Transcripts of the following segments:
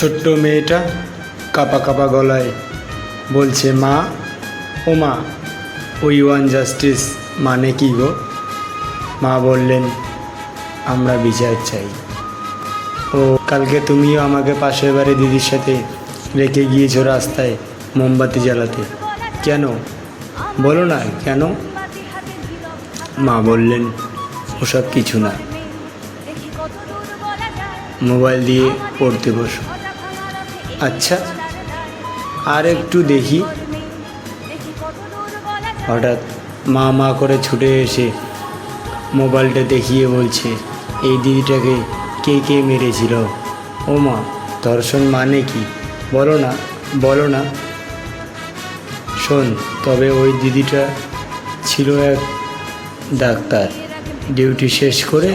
ছোট্ট মেয়েটা কাপা কাপা গলায় বলছে, মা, ও মা, ওই ওয়ান জাস্টিস মানে কি গো? মা বললেন, আমরা বিচার চাই। ও, কালকে তুমিও আমাকে পাশের বাড়ি দিদির সাথে রেখে গিয়েছো রাস্তায় মোমবাতি জ্বালাতে। কেন? বলো না, কেন? মা বললেন, ওসব কিছু না। মোবাইল দিয়ে পড়তে বসো। আচ্ছা আর একটু দেখি। হঠাৎ মা মা করে ছুটে এসে মোবাইলটা দেখিয়ে বলছে, এই দিদিটাকে কে কে মেরেছিল? ও মা ধর্ষণ মানে কি? বলো না বলো না। শোন, তবে ওই দিদিটা ছিল এক ডাক্তার। ডিউটি শেষ করে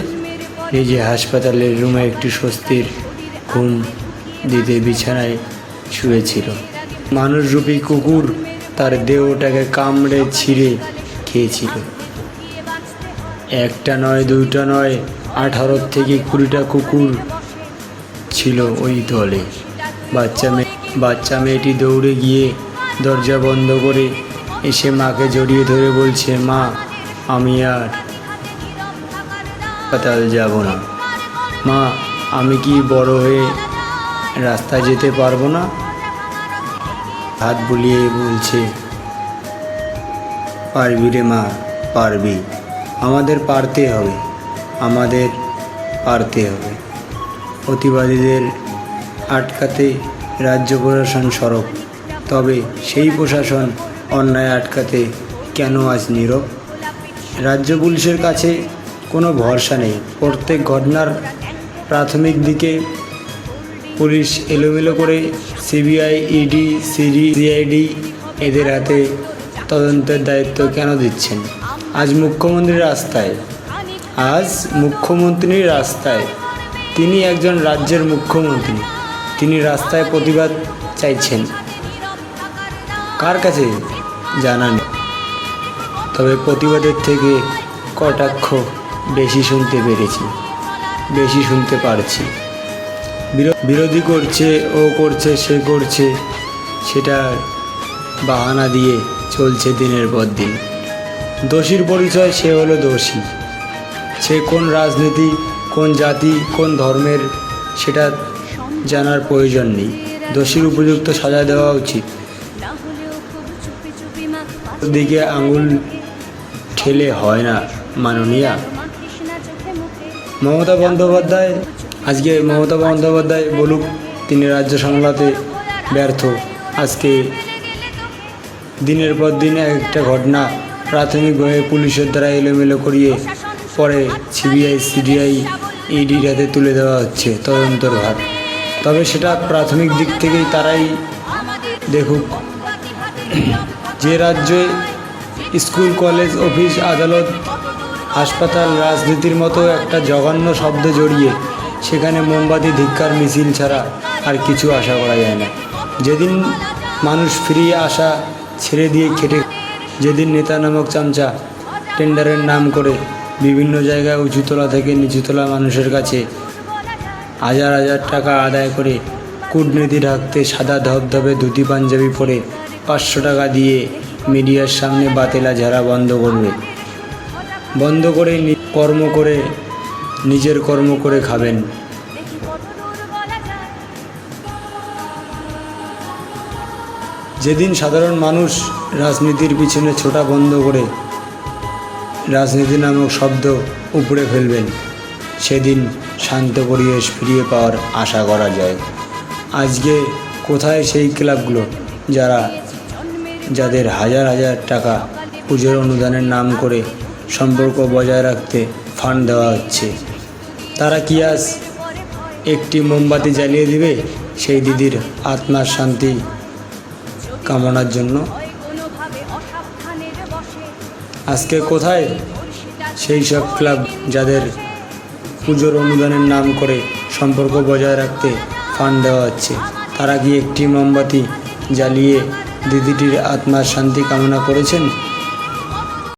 নিজে হাসপাতালের রুমে একটু স্বস্তির ঘুম দিতে বিছানায় শুয়েছিল। মানুষরূপী কুকুর তার দেহটাকে কামড়ে ছিঁড়ে খেয়েছিল। একটা নয়, দুইটা নয়, আঠারো থেকে কুড়িটা কুকুর ছিল ওই দলে। বাচ্চা মেয়ে, বাচ্চা মেয়েটি দৌড়ে গিয়ে দরজা বন্ধ করে এসে মাকে জড়িয়ে ধরে বলছে, মা, আমি আর হাসপাতাল যাব না। মা, আমি কি বড় হয়ে রাস্তায় যেতে পারব না। হাত বুলিয়ে বলছে, পারবি রে মা, পারবি। আমাদের পারতে হবে, আমাদের পারতে হবে। প্রতিবাদীদের আটকাতে রাজ্য প্রশাসন সরব। তবে সেই প্রশাসন অন্যায় আটকাতে কেন আজ নীরব? রাজ্য পুলিশের কাছে কোনো ভরসা নেই। প্রত্যেক ঘটনার প্রাথমিক দিকে পুলিশ এলোমেলো করে সিবিআই, ইডি, সিডি, সিআইডি এদের হাতে তদন্তের দায়িত্ব কেন দিচ্ছেন? আজ মুখ্যমন্ত্রী রাস্তায়, আজ মুখ্যমন্ত্রী রাস্তায় তিনি একজন রাজ্যের মুখ্যমন্ত্রী। তিনি রাস্তায় প্রতিবাদ চাইছেন। কার কাছে জানা নেই তবে প্রতিবাদের থেকে কটাক্ষ বেশি শুনতে পেরেছি, বেশি শুনতে পারছি। বিরোধী করছে, ও করছে, সে করছে, সেটা বাহানা দিয়ে চলছে দিনের পর দিন। দোষীর পরিচয়, সে হলো দোষী। সে কোন রাজনীতি, কোন জাতি, কোন ধর্মের, সেটা জানার প্রয়োজন নেই। দোষীর উপযুক্ত সাজা দেওয়া উচিত। দিকে আঙুল ঠেলে হয় না, মাননীয়া। মমতা বন্দ্যোপাধ্যায় আজকে মমতা বন্দ্যোপাধ্যায় বলুক, তিনি রাজ্য সামলাতে ব্যর্থ। আজকে দিনের পর দিন একটা ঘটনা প্রাথমিকভাবে পুলিশের দ্বারা এলোমেলো করিয়ে পরে সিবিআই, সিডিআই ইডির হাতে তুলে দেওয়া হচ্ছে তদন্তর ভার। তবে সেটা প্রাথমিক দিক থেকেই তারাই দেখুক। যে রাজ্যে স্কুল, কলেজ, অফিস, আদালত, হাসপাতাল, রাজনীতির মতো একটা জঘন্য শব্দ জড়িয়ে সেখানে মোমবাতি, ধিক্কার, মিছিল ছাড়া আর কিছু আশা করা যায় না। যেদিন মানুষ ফিরিয়ে আসা ছেড়ে দিয়ে খেটে যেদিন নেতা নামক চামচা টেন্ডারের নাম করে বিভিন্ন জায়গায় উঁচুতলা থেকে নিচুতলা মানুষের কাছে হাজার হাজার টাকা আদায় করে কূটনীতি ঢাকতে সাদা ধবধবে ধুতি পাঞ্জাবি পরে পাঁচশো টাকা দিয়ে মিডিয়ার সামনে বাতেলা ঝাড়া বন্ধ করবে। বন্ধ করে কর্ম করে নিজের কর্ম করে খাবেন। যেদিন সাধারণ মানুষ রাজনীতির পিছনে ছোটা বন্ধ করে রাজনীতি নামক শব্দ উপড়ে ফেলবেন সেদিন শান্ত পরিবেশ ফিরিয়ে পাওয়ার আশা করা যায়। আজকে কোথায় সেই ক্লাবগুলো যারা যাদের হাজার হাজার টাকা পুজোর অনুদানের নাম করে সম্পর্ক বজায় রাখতে ফান্ড দেওয়া হচ্ছে? তারা কি আজ একটি মোমবাতি জ্বালিয়ে দিবে? সেই দিদির আত্মার শান্তি কামনার জন্য। আজকে কোথায়? সেই সব ক্লাব যাদের পুজোর অনুদানের নাম করে সম্পর্ক বজায় রাখতে ফান্ড দেওয়া হচ্ছে, তারা কি একটি মোমবাতি জ্বালিয়ে দিদিটির আত্মার শান্তি কামনা করেছেন?